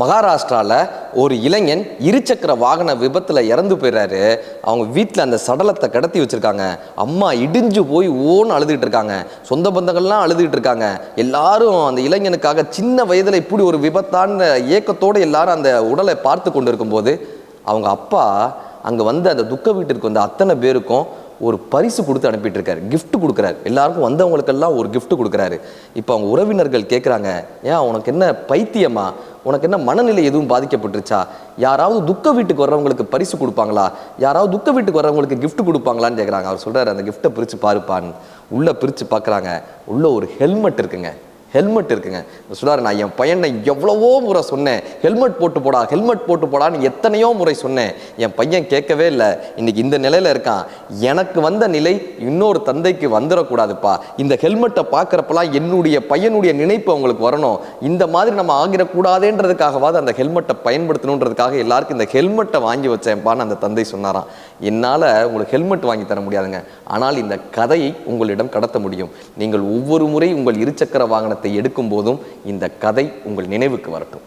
மகாராஷ்டிராவில் ஒரு இளைஞன் இருசக்கர வாகன விபத்தில் இறந்து போயிடுறாரு அவங்க வீட்டில் அந்த சடலத்தை கடத்தி வச்சுருக்காங்க. அம்மா இடிஞ்சு போய் ஓன்னு அழுதுகிட்டு இருக்காங்க. சொந்த பந்தங்கள்லாம் அழுதுகிட்டு இருக்காங்க. எல்லாரும் அந்த இளைஞனுக்காக சின்ன வயதில் இப்படி ஒரு விபத்தான ஏக்கத்தோடு எல்லாரும் அந்த உடலை பார்த்து கொண்டு இருக்கும்போது அவங்க அப்பா அங்கே வந்து அந்த துக்க வீட்டிற்கு வந்த அத்தனை பேருக்கும் ஒரு பரிசு கொடுத்து அனுப்பிட்டு இருக்காரு கிஃப்ட் கொடுக்குறாரு. எல்லாருக்கும் வந்தவங்களுக்கெல்லாம் ஒரு கிஃப்ட் கொடுக்குறாரு. இப்போ அவங்க உறவினர்கள் கேட்குறாங்க ஏன் உனக்கு என்ன பைத்தியமா? உனக்கு என்ன மனநிலை எதுவும் பாதிக்கப்பட்டுருச்சா? யாராவது துக்க வீட்டுக்கு வர்றவங்களுக்கு பரிசு கொடுப்பாங்களா? யாராவது துக்க வீட்டுக்கு வர்றவங்களுக்கு கிஃப்ட் கொடுப்பாங்களான்னு கேட்குறாங்க அவர் சொல்கிறார் அந்த கிஃப்ட்டை பிரித்து பாருப்பான்னு. உள்ளே பிரித்து பார்க்குறாங்க உள்ளே ஒரு ஹெல்மெட் இருக்குங்க. ஹெல்மெட் இருக்குங்க. சொல்றாரு நான் என் பையனை எவ்வளவோ முறை சொன்னேன். ஹெல்மெட் போட்டு போடா ஹெல்மெட் போட்டு போடான்னு எத்தனையோ முறை சொன்னேன். என் பையன் கேட்கவே இல்லை. இன்னைக்கு இந்த நிலையில் இருக்கான். எனக்கு வந்த நிலை இன்னொரு தந்தைக்கு வந்துடக்கூடாதுப்பா. இந்த ஹெல்மெட்டை பார்க்குறப்பெல்லாம் என்னுடைய பையனுடைய நினைப்பு அவங்களுக்கு வரணும். இந்த மாதிரி நம்ம ஆகிடக்கூடாதேன்றதுக்காகவாது அந்த ஹெல்மெட்டை பயன்படுத்தணுன்றதுக்காக எல்லாருக்கும் இந்த ஹெல்மெட்டை வாங்கி வச்சேன்ப்பான்னு அந்த தந்தை சொன்னாராம். என்னால் உங்களுக்கு ஹெல்மெட் வாங்கி தர முடியாதுங்க. ஆனால் இந்த கதையை உங்களிடம் கடத்த முடியும். நீங்கள் ஒவ்வொரு முறை உங்கள் இருசக்கர வாகனத்தை எடுக்கும் போதும் இந்த கதை உங்கள் நினைவுக்கு வரட்டும்.